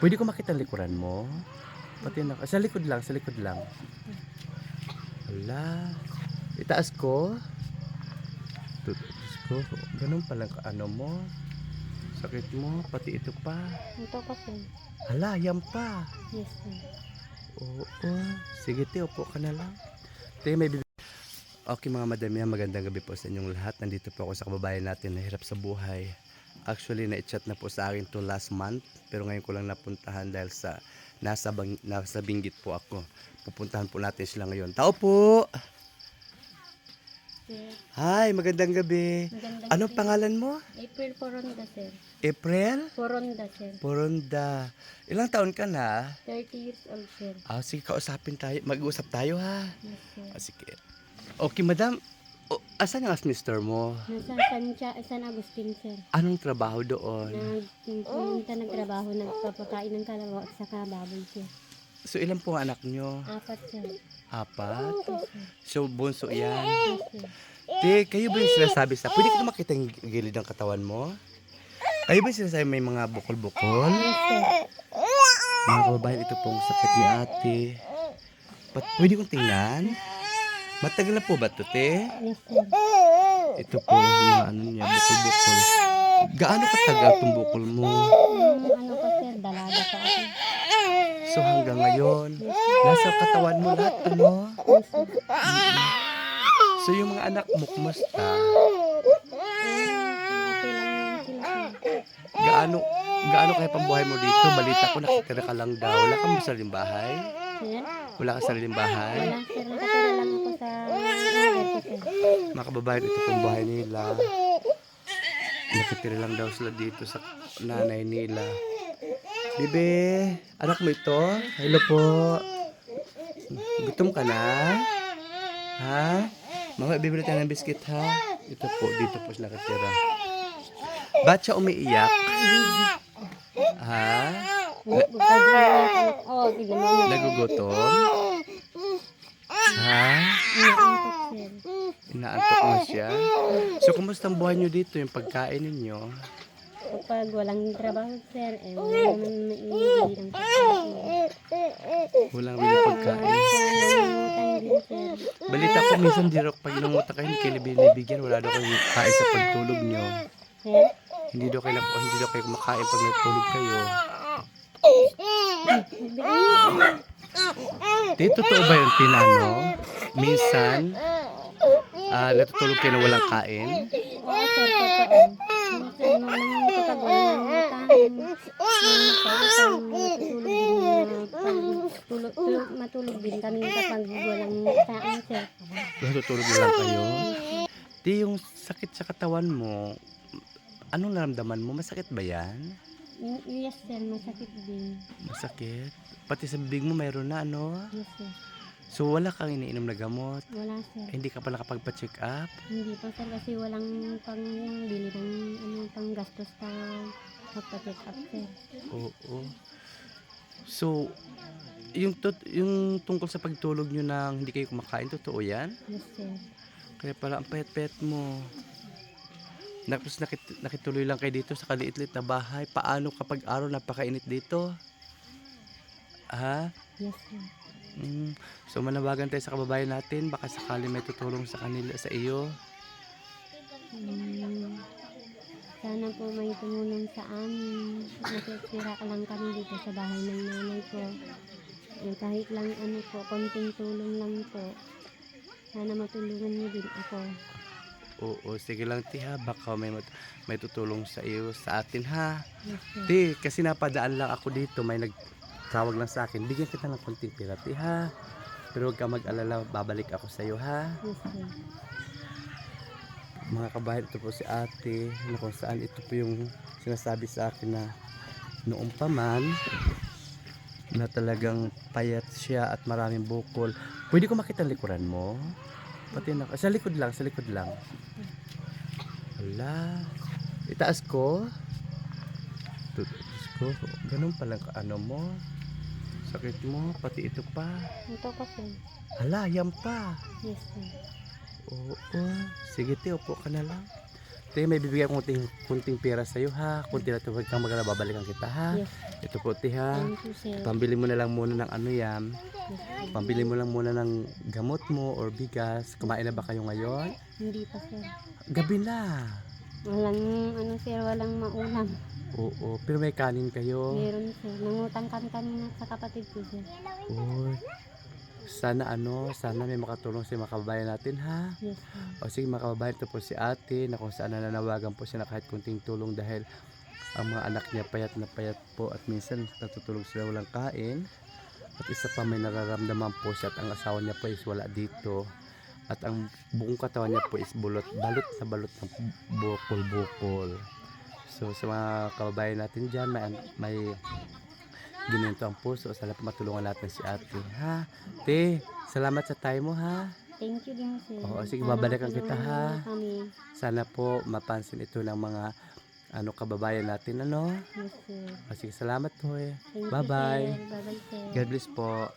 Pwede ko makita likuran mo? Pati na, sa likod lang, sa likod lang. Hala. Itaas ko. Itaas ko. Ganun pala ano mo. Sakit mo, pati ito pa. Ito po sir. Hala, yan pa. Yes sir. Oo. Sige, te, upo ka na lang. Te, may Okay mga madam yan, magandang gabi po sa inyong lahat. Nandito po ako sa kababayan natin na hirap sa buhay. Actually, na-chat na po sa akin to last month. Pero ngayon ko lang napuntahan dahil sa nasa, bang, nasa binggit po ako. Pupuntahan po natin sila ngayon. Tao po! Sir, Hi, magandang gabi. magandang Anong sir. pangalan mo? April Poronda sir. April? Poronda sir. Poronda. Ilang taon ka na? 30 years old sir. Ah, sige, kausapin tayo. Mag-uusap tayo ha. Yes sir. Ah, sige. Okay, madam. O, asan ang mister mo? Nasa San, Cha- San Agustin sir. Anong trabaho doon? Nagpunta nagtrabaho, nagpapakain ng kalabaw at saka baboy sir. So, ilan po ang anak nyo? Apat sir. Apat? So, bunso yan. Yes sir. Te, kayo ba yung sinasabi sa... Pwede ko makita yung gilid ng katawan mo? Kayo ba yung sinasabi may mga bukol-bukol? Mga kababayan, ito pong sakit ni ate. Pat, pwede kong tingnan? Matagal na po ba ito, te? Ito po, yung ano niya, bukol-bukol. Gaano katagal itong bukol mo? Ano pa sir, dalaga pa ako. So hanggang ngayon, nasa katawan mo lahat, ano? So yung mga anak mo, kumusta? Gaano, gaano kaya pambuhay mo dito? Balita ko nakitira ka lang daw. Wala kang sariling bahay? Wala kang sariling bahay? Wala sir, nakatira lang ako sa lugar ko sir. Mga kababayan, ito pong bahay nila. Nakitira lang daw sila dito sa nanay nila. Bibe, anak mo ito? Hello po. Gutom ka na? Ha? Mama, bibili tayo ng biscuit ha? Ito po, dito po sila nakatira. Ba't siya umiiyak? Ha? Nagugutom? Ha? Inaantok sir. Inaantok na siya? So, kumusta ang buhay nyo dito, yung pagkain ninyo? Kapag walang trabaho sir, eh, wala naman maibigay ng pagkain. Walang bili pagkain. Balita ko minsan di raw pag inungutan kayo, hindi kayo binibigyan. Wala daw kayong kain sa pagtulog nyo. Sir? Hindi daw kayo, hindi daw kayo kumakain pag natulog kayo. Di, totoo ba yung tinano? Minsan, ah, natutulog kayo na walang kain? Oo sir, totoo. Pautang, matutulog din na pag tulog, tulog, matulog din kami kapag walang utang sir. Natutulog na lang kayo? Di, yung sakit sa katawan mo, anong naramdaman mo? Masakit ba yan? Yes sir, masakit din. Masakit? Pati sa bibig mo mayroon na, ano? Yes sir. So, wala kang iniinom na gamot? Wala sir. Eh, Hindi ka pa nakapagpa-check up? Hindi pa sir kasi walang pang bili ng ano pang gastos pa magpa-check up sir. Oo. So, yung, tot, yung tungkol sa pagtulog nyo nang hindi kayo kumakain, totoo yan? Yes sir. Kaya pala ang pet-pet mo. Tapos nakit, nakituloy lang kayo dito sa kaliit-lit na bahay. Paano kapag araw napakainit dito? Ha? Yes sir. Mm. So manawagan tayo sa kababayan natin. Baka sakali may tutulong sa kanila, sa iyo. Mm, sana po may tumulong sa amin. Nakikira ka lang kami dito sa bahay ng nanay ko. Eh, kahit lang ano po, konting tulong lang po. Sana matulungan niyo din ako. Oo, sige lang ti ha. Baka may, may tutulong sa iyo, sa atin ha. Yes sir. Ti, kasi napadaan lang ako dito. May nagtawag lang sa akin. Bigyan kita ng konting pera, ha. Pero huwag ka mag-alala, babalik ako sa iyo ha. Yes sir. Mga kabayan, ito po si ate. Na kung saan ito po yung sinasabi sa akin na noong pa man na talagang payat siya at maraming bukol. Pwede ko makita ang likuran mo? Pati na, sa likod lang, sa likod lang. Hala. Itaas ko. Itaas ko. Ganun pala ang ano mo. Sakit mo, pati ito pa. Ito sir. Hala, yan pa. Yes sir. Oo. Sige, te, upo ka na lang. Te, may bibigyan akong kunting, kunting pera sa'yo ha. Kunti na ito, huwag kang magala, babalikan kita ha. Yes. Ito po, te ha. Thank you, sir. Pambili mo na lang muna ng ano yan. Yes. Pambili mo lang muna ng gamot mo or bigas. Kumain na ba kayo ngayon? Hindi pa, sir. Gabi na. Walang, ano, sir, walang maulam. Oo, pero may kanin kayo. Meron, sir. Nangutang kami kanina sa kapatid ko, sir. Uy. Sana ano, sana may makatulong si mga kababayan natin ha. Yes, sir. O sige mga kababayan, ito po si ate na kung saan nananawagan po siya na kahit kunting tulong dahil ang mga anak niya payat na payat po at minsan natutulog sila walang kain. At isa pa may nararamdaman po siya at ang asawa niya po is wala dito. At ang buong katawan niya po is bulot, balot na balot ng bukol-bukol. So sa mga kababayan natin dyan, may, may ginento ang puso. Sana po matulungan natin si ate. Ha? Te, salamat sa time mo ha. Thank you din, sir. Oo, sige, babalikan kita, ha? Kami. Sana po mapansin ito ng mga ano kababayan natin ano. Yes, sir. O sige, salamat po eh. Thank Bye-bye. sir. Bye-bye, sir. God bless po.